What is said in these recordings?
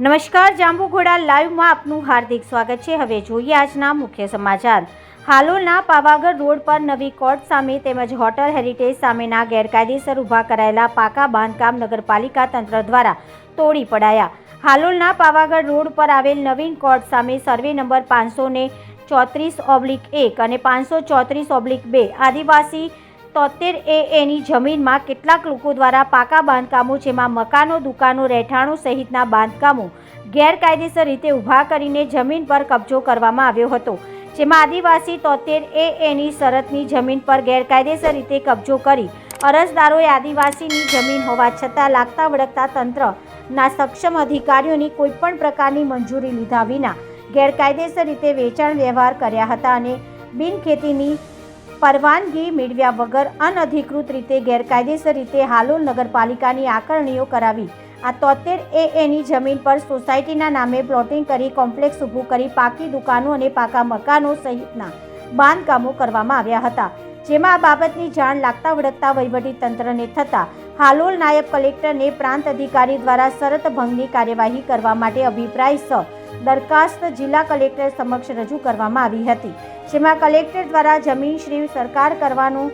નમસ્કાર, જાંબુઘોડા લાઈવમાં આપનું હાર્દિક સ્વાગત છે. હવે જોઈએ આજના મુખ્ય સમાચાર. હાલોલના પાવાગઢ રોડ પર નવી કોર્ટ સામે તેમજ હોટલ હેરિટેજ સામેના ગેરકાયદેસર ઊભા કરાયેલા પાકા બાંધકામ નગરપાલિકા તંત્ર દ્વારા તોડી પડાયા. હાલોલના પાવાગઢ રોડ પર આવેલ નવીન કોર્ટ સામે સર્વે નંબર પાંચસો ચોત્રીસ ઓબ્લિક એક અને પાંચસો ચોત્રીસ ઓબ્લિક બે આદિવાસી તોતેર એ એની જમીનમાં કેટલાક લોકો દ્વારા પાકા બાંધકામો, જેમાં મકાનો, દુકાનો, રહેઠાણો સહિતના બાંધકામો ગેરકાયદેસર રીતે ઊભા કરીને જમીન પર કબજો કરવામાં આવ્યો હતો, જેમાં આદિવાસી તોતેર એ એની શરતની જમીન પર ગેરકાયદેસર રીતે કબજો કરી અરજદારોએ આદિવાસીની જમીન હોવા છતાં લાગતા વળગતા તંત્રના સક્ષમ અધિકારીઓની કોઈપણ પ્રકારની મંજૂરી લીધા વિના ગેરકાયદેસર રીતે વેચાણ વ્યવહાર કર્યા હતા અને બિનખેતીની પરવાનગી મેળવ્યા વગર અનધિકૃત રીતે, ગેરકાયદેસર રીતે હાલોલ નગરપાલિકાની આકરણીઓ કરાવી. આ તોતેર એ એની જમીન પર સોસાયટીના નામે પ્લોટિંગ કરી કોમ્પ્લેક્સ ઊભું કરી પાકી દુકાનો અને પાકા મકાનો સહિતના બાંધકામો કરવામાં આવ્યા હતા. જેમાં આ બાબતની જાણ લાગતા વળગતા વહીવટી તંત્રને થતાં હાલોલ નાયબ કલેક્ટરને પ્રાંત અધિકારી દ્વારા શરત ભંગની કાર્યવાહી કરવા માટે અભિપ્રાય સ દરખાસ્ત જિલ્લા કલેક્ટર સમક્ષ રજૂ કરવામાં આવી હતી, જેમાં કલેક્ટર દ્વારા જમીન શ્રી સરકાર કરવાનું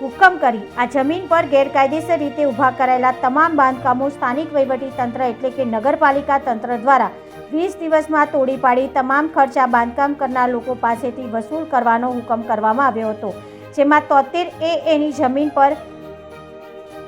હુકમ કરી, આ જમીન પર ગેરકાયદેસર રીતે ઊભા કરાયેલા તમામ બાંધકામો સ્થાનિક વહીવટી તંત્ર એટલે કે નગરપાલિકા તંત્ર દ્વારા વીસ દિવસમાં તોડી પાડી તમામ ખર્ચા બાંધકામ કરનાર લોકો પાસેથી વસૂલ કરવાનો હુકમ કરવામાં આવ્યો હતો, જેમાં તોતેર એ એની જમીન પર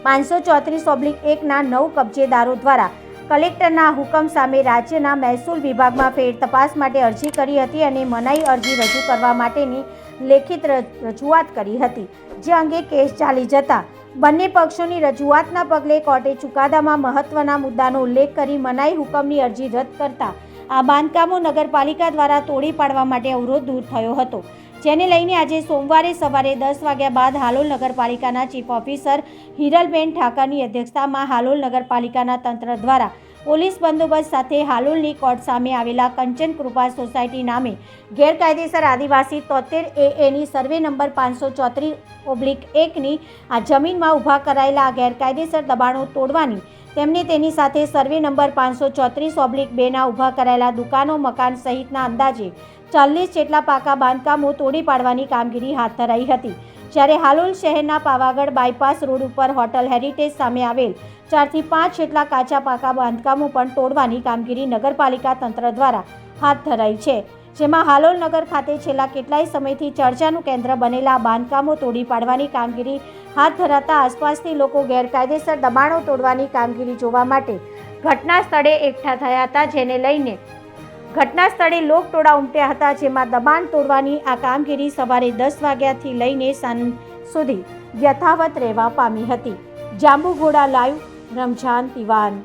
પાંચસો ચોત્રીસ ઓબ્લિક એકના નવ કબજેદારો દ્વારા કલેક્ટરના હુકમ સામે રાજ્યના મહેસૂલ વિભાગમાં ફેર તપાસ માટે અરજી કરી હતી અને મનાઈ અરજી રજૂ કરવા માટેની લેખિત રજૂઆત કરી હતી, જે અંગે કેસ ચાલી જતા બંને પક્ષોની રજૂઆતના પગલે કોર્ટે ચુકાદામાં મહત્વના મુદ્દાનો ઉલ્લેખ કરી મનાઈ હુકમની અરજી રદ કરતા આ બાંધકામો નગરપાલિકા દ્વારા તોડી પાડવા માટે અવરોધ દૂર થયો હતો. જેને લઈને આજે સોમવારે સવારે દસ વાગ્યા બાદ હાલોલ નગરપાલિકાના ચીફ ઓફિસર હિરલબેન ઠાકરની અધ્યક્ષતામાં હાલોલ નગરપાલિકાના તંત્ર દ્વારા પોલીસ બંદોબસ્ત સાથે હાલોલની કોર્ટ સામે આવેલા કંચન કૃપા સોસાયટી નામે ગેરકાયદેસર આદિવાસી તોતેર એ એની સર્વે નંબર પાંચસો ચોત્રીસ ઓબ્લિક એકની આ જમીનમાં ઊભા કરાયેલા ગેરકાયદેસર દબાણો તોડવાની તેમને તેની સાથે સર્વે નંબર પાંચસો ચોત્રીસ ઓબ્લિક બેના ઊભા કરાયેલા દુકાનો, મકાન સહિતના અંદાજે ચાલીસ જેટલા પાકા બાંધકામો તોડી પાડવાની કામગીરી હાથ ધરાઈ હતી. જ્યારે હાલોલ શહેરના પાવાગઢ બાયપાસ રોડ ઉપર હોટલ હેરિટેજ સામે આવેલ ચારથી પાંચ જેટલા કાચા પાકા બાંધકામો પણ તોડવાની કામગીરી નગરપાલિકા તંત્ર દ્વારા હાથ ધરાઈ છે. જેમાં હાલોલ નગર ખાતે છેલ્લા કેટલાય સમયથી ચર્ચાનું કેન્દ્ર બનેલા બાંધકામો તોડી પાડવાની કામગીરી હાથ ધરાતા આસપાસથી લોકો ગેરકાયદેસર દબાણો તોડવાની કામગીરી જોવા માટે ઘટના સ્થળે એકઠા થયા હતા, જેને લઈને ઘટના સ્થળે લોકટોળા ઉમટ્યા હતા, જેમાં દબાણ તોડવાની આ કામગીરી સવારે દસ વાગ્યાથી લઈને સાંજ સુધી યથાવત રહેવા પામી હતી. જાંબુઘોડા લાઈવ, રમઝાન દિવાન